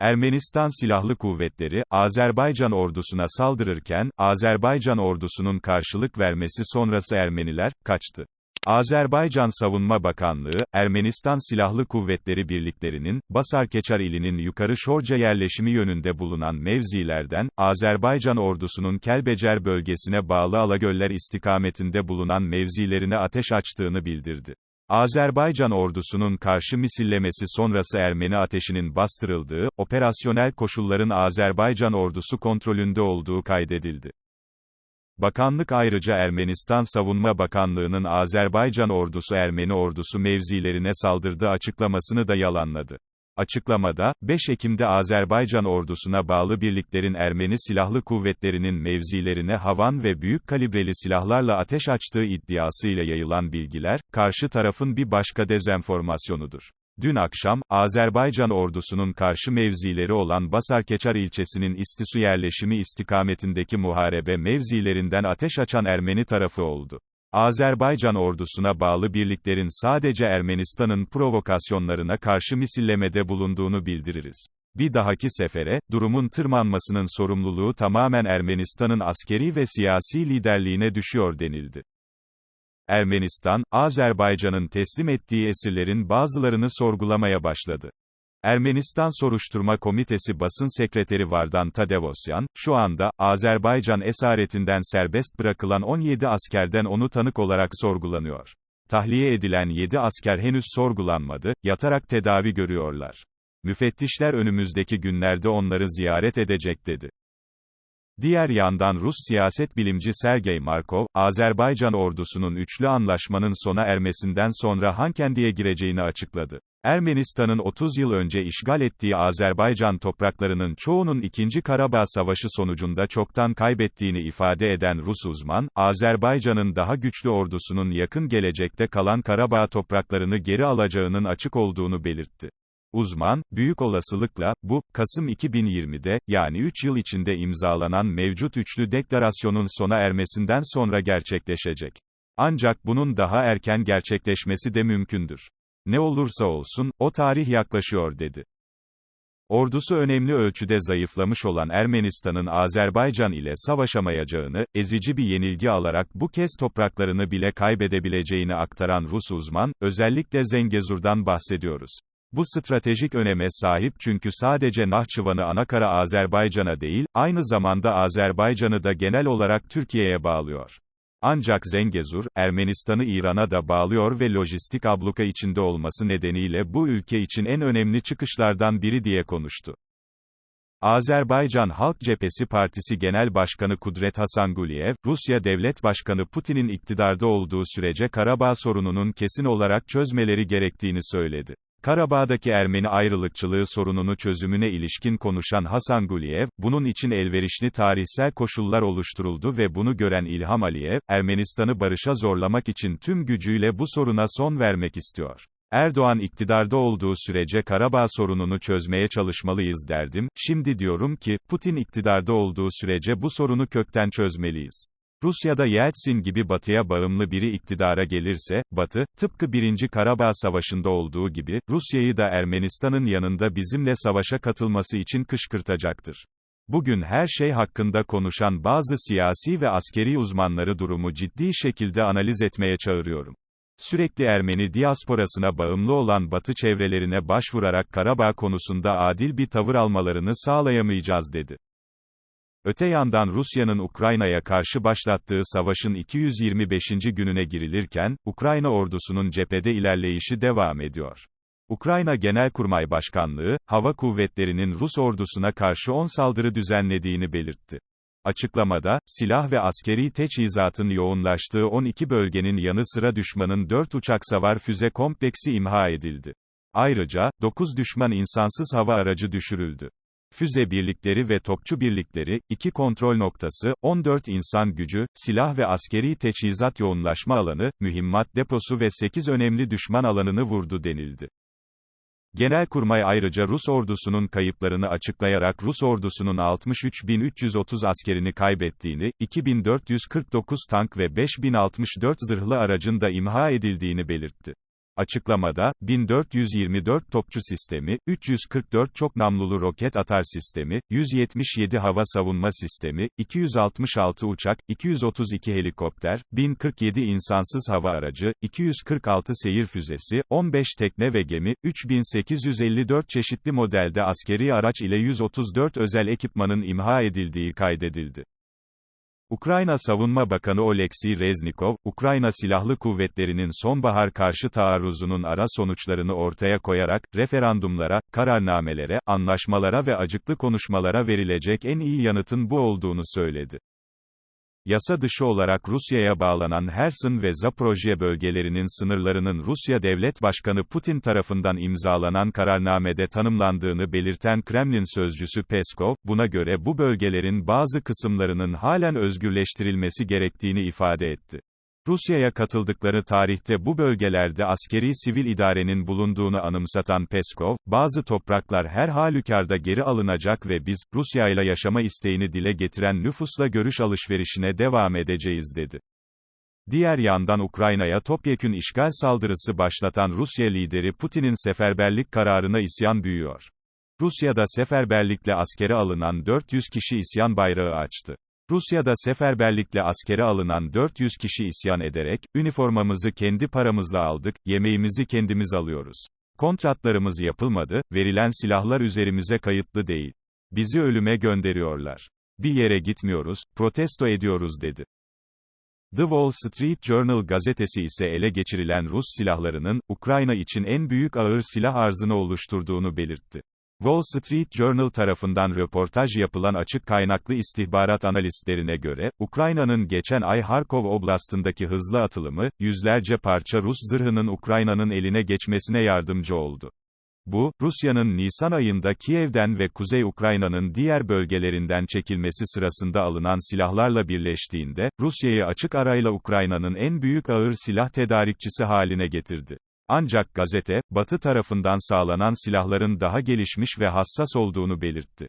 Ermenistan Silahlı Kuvvetleri, Azerbaycan ordusuna saldırırken, Azerbaycan ordusunun karşılık vermesi sonrası Ermeniler, kaçtı. Azerbaycan Savunma Bakanlığı, Ermenistan Silahlı Kuvvetleri birliklerinin, Basarkeçar ilinin yukarı Şorca yerleşimi yönünde bulunan mevzilerden, Azerbaycan ordusunun Kelbecer bölgesine bağlı Alagöller istikametinde bulunan mevzilerine ateş açtığını bildirdi. Azerbaycan ordusunun karşı misillemesi sonrası Ermeni ateşinin bastırıldığı, operasyonel koşulların Azerbaycan ordusu kontrolünde olduğu kaydedildi. Bakanlık ayrıca Ermenistan Savunma Bakanlığı'nın Azerbaycan ordusu Ermeni ordusu mevzilerine saldırdığı açıklamasını da yalanladı. Açıklamada, 5 Ekim'de Azerbaycan ordusuna bağlı birliklerin Ermeni Silahlı Kuvvetleri'nin mevzilerine havan ve büyük kalibreli silahlarla ateş açtığı iddiasıyla yayılan bilgiler, karşı tarafın bir başka dezenformasyonudur. Dün akşam, Azerbaycan ordusunun karşı mevzileri olan Basarkeçar ilçesinin İstisu yerleşimi istikametindeki muharebe mevzilerinden ateş açan Ermeni tarafı oldu. Azerbaycan ordusuna bağlı birliklerin sadece Ermenistan'ın provokasyonlarına karşı misillemede bulunduğunu bildiririz. Bir dahaki sefere, durumun tırmanmasının sorumluluğu tamamen Ermenistan'ın askeri ve siyasi liderliğine düşüyor denildi. Ermenistan, Azerbaycan'ın teslim ettiği esirlerin bazılarını sorgulamaya başladı. Ermenistan Soruşturma Komitesi Basın Sekreteri Vardan Tadevosyan, şu anda, Azerbaycan esaretinden serbest bırakılan 17 askerden onu tanık olarak sorgulanıyor. Tahliye edilen 7 asker henüz sorgulanmadı, yatarak tedavi görüyorlar. Müfettişler önümüzdeki günlerde onları ziyaret edecek dedi. Diğer yandan Rus siyaset bilimci Sergey Markov, Azerbaycan ordusunun üçlü anlaşmanın sona ermesinden sonra Hankendi'ye gireceğini açıkladı. Ermenistan'ın 30 yıl önce işgal ettiği Azerbaycan topraklarının çoğunun 2. Karabağ Savaşı sonucunda çoktan kaybettiğini ifade eden Rus uzman, Azerbaycan'ın daha güçlü ordusunun yakın gelecekte kalan Karabağ topraklarını geri alacağının açık olduğunu belirtti. Uzman, büyük olasılıkla, bu, Kasım 2020'de, yani 3 yıl içinde imzalanan mevcut üçlü deklarasyonun sona ermesinden sonra gerçekleşecek. Ancak bunun daha erken gerçekleşmesi de mümkündür. Ne olursa olsun, o tarih yaklaşıyor dedi. Ordusu önemli ölçüde zayıflamış olan Ermenistan'ın Azerbaycan ile savaşamayacağını, ezici bir yenilgi alarak bu kez topraklarını bile kaybedebileceğini aktaran Rus uzman, özellikle Zengezur'dan bahsediyoruz. Bu stratejik öneme sahip çünkü sadece Nahçıvan'ı anakara Azerbaycan'a değil, aynı zamanda Azerbaycan'ı da genel olarak Türkiye'ye bağlıyor. Ancak Zengezur, Ermenistan'ı İran'a da bağlıyor ve lojistik abluka içinde olması nedeniyle bu ülke için en önemli çıkışlardan biri diye konuştu. Azerbaycan Halk Cephesi Partisi Genel Başkanı Kudret Hasanguliyev, Rusya Devlet Başkanı Putin'in iktidarda olduğu sürece Karabağ sorununun kesin olarak çözmeleri gerektiğini söyledi. Karabağ'daki Ermeni ayrılıkçılığı sorununu çözümüne ilişkin konuşan Hasan Guliyev, bunun için elverişli tarihsel koşullar oluşturuldu ve bunu gören İlham Aliyev, Ermenistan'ı barışa zorlamak için tüm gücüyle bu soruna son vermek istiyor. Erdoğan iktidarda olduğu sürece Karabağ sorununu çözmeye çalışmalıyız derdim, şimdi diyorum ki, Putin iktidarda olduğu sürece bu sorunu kökten çözmeliyiz. Rusya'da Yeltsin gibi batıya bağımlı biri iktidara gelirse, batı, tıpkı 1. Karabağ Savaşı'nda olduğu gibi, Rusya'yı da Ermenistan'ın yanında bizimle savaşa katılması için kışkırtacaktır. Bugün her şey hakkında konuşan bazı siyasi ve askeri uzmanları durumu ciddi şekilde analiz etmeye çağırıyorum. Sürekli Ermeni diasporasına bağımlı olan Batı çevrelerine başvurarak Karabağ konusunda adil bir tavır almalarını sağlayamayacağız dedi. Öte yandan Rusya'nın Ukrayna'ya karşı başlattığı savaşın 225. gününe girilirken, Ukrayna ordusunun cephede ilerleyişi devam ediyor. Ukrayna Genelkurmay Başkanlığı, hava kuvvetlerinin Rus ordusuna karşı 10 saldırı düzenlediğini belirtti. Açıklamada, silah ve askeri teçhizatın yoğunlaştığı 12 bölgenin yanı sıra düşmanın 4 uçak savar füze kompleksi imha edildi. Ayrıca, 9 düşman insansız hava aracı düşürüldü füze birlikleri ve topçu birlikleri, 2 kontrol noktası, 14 insan gücü, silah ve askeri teçhizat yoğunlaşma alanı, mühimmat deposu ve 8 önemli düşman alanını vurdu denildi. Genelkurmay ayrıca Rus ordusunun kayıplarını açıklayarak Rus ordusunun 63.330 askerini kaybettiğini, 2.449 tank ve 5.064 zırhlı aracın da imha edildiğini belirtti. Açıklamada, 1424 topçu sistemi, 344 çok namlulu roket atar sistemi, 177 hava savunma sistemi, 266 uçak, 232 helikopter, 1047 insansız hava aracı, 246 seyir füzesi, 15 tekne ve gemi, 3854 çeşitli modelde askeri araç ile 134 özel ekipmanın imha edildiği kaydedildi. Ukrayna Savunma Bakanı Oleksiy Reznikov, Ukrayna Silahlı Kuvvetleri'nin sonbahar karşı taarruzunun ara sonuçlarını ortaya koyarak, referandumlara, kararnamelere, anlaşmalara ve acıklı konuşmalara verilecek en iyi yanıtın bu olduğunu söyledi. Yasa dışı olarak Rusya'ya bağlanan Herson ve Zaporojye bölgelerinin sınırlarının Rusya Devlet Başkanı Putin tarafından imzalanan kararnamede tanımlandığını belirten Kremlin sözcüsü Peskov, buna göre bu bölgelerin bazı kısımlarının halen özgürleştirilmesi gerektiğini ifade etti. Rusya'ya katıldıkları tarihte bu bölgelerde askeri sivil idarenin bulunduğunu anımsatan Peskov, bazı topraklar her halükarda geri alınacak ve biz, Rusya ile yaşama isteğini dile getiren nüfusla görüş alışverişine devam edeceğiz dedi. Diğer yandan Ukrayna'ya topyekün işgal saldırısı başlatan Rusya lideri Putin'in seferberlik kararına isyan büyüyor. Rusya'da seferberlikle askere alınan 400 kişi isyan bayrağı açtı. Rusya'da seferberlikle askere alınan 400 kişi isyan ederek, üniformamızı kendi paramızla aldık, yemeğimizi kendimiz alıyoruz. Kontratlarımız yapılmadı, verilen silahlar üzerimize kayıtlı değil. Bizi ölüme gönderiyorlar. Bir yere gitmiyoruz, protesto ediyoruz dedi. The Wall Street Journal gazetesi ise ele geçirilen Rus silahlarının, Ukrayna için en büyük ağır silah arzını oluşturduğunu belirtti. Wall Street Journal tarafından röportaj yapılan açık kaynaklı istihbarat analistlerine göre, Ukrayna'nın geçen ay Harkov Oblast'ındaki hızlı atılımı, yüzlerce parça Rus zırhının Ukrayna'nın eline geçmesine yardımcı oldu. Bu, Rusya'nın Nisan ayında Kiev'den ve Kuzey Ukrayna'nın diğer bölgelerinden çekilmesi sırasında alınan silahlarla birleştiğinde, Rusya'yı açık arayla Ukrayna'nın en büyük ağır silah tedarikçisi haline getirdi. Ancak gazete, Batı tarafından sağlanan silahların daha gelişmiş ve hassas olduğunu belirtti.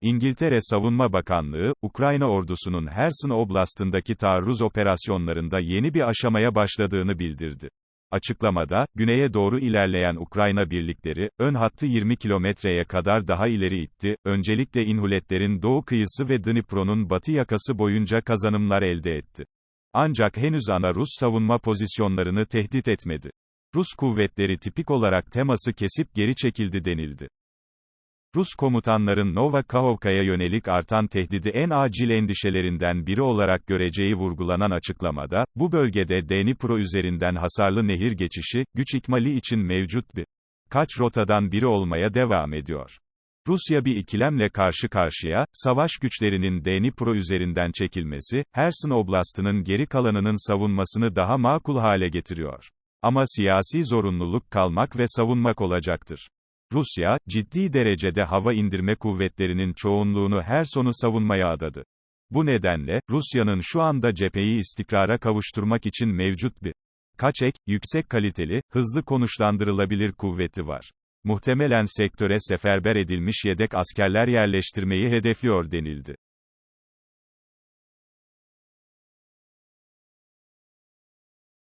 İngiltere Savunma Bakanlığı, Ukrayna ordusunun Herson Oblast'ındaki taarruz operasyonlarında yeni bir aşamaya başladığını bildirdi. Açıklamada, güneye doğru ilerleyen Ukrayna birlikleri, ön hattı 20 kilometreye kadar daha ileri itti, öncelikle İnhuletlerin doğu kıyısı ve Dnipro'nun batı yakası boyunca kazanımlar elde etti. Ancak henüz ana Rus savunma pozisyonlarını tehdit etmedi. Rus kuvvetleri tipik olarak teması kesip geri çekildi denildi. Rus komutanların Nova Kahovka'ya yönelik artan tehdidi en acil endişelerinden biri olarak göreceği vurgulanan açıklamada, bu bölgede Dnipro üzerinden hasarlı nehir geçişi, güç ikmali için mevcut bir kaç rotadan biri olmaya devam ediyor. Rusya bir ikilemle karşı karşıya, savaş güçlerinin Dnipro üzerinden çekilmesi, Herson Oblast'ının geri kalanının savunmasını daha makul hale getiriyor. Ama siyasi zorunluluk kalmak ve savunmak olacaktır. Rusya, ciddi derecede hava indirme kuvvetlerinin çoğunluğunu her sonu savunmaya adadı. Bu nedenle, Rusya'nın şu anda cepheyi istikrara kavuşturmak için mevcut bir kaçek, yüksek kaliteli, hızlı konuşlandırılabilir kuvveti var. Muhtemelen sektöre seferber edilmiş yedek askerler yerleştirmeyi hedefliyor denildi.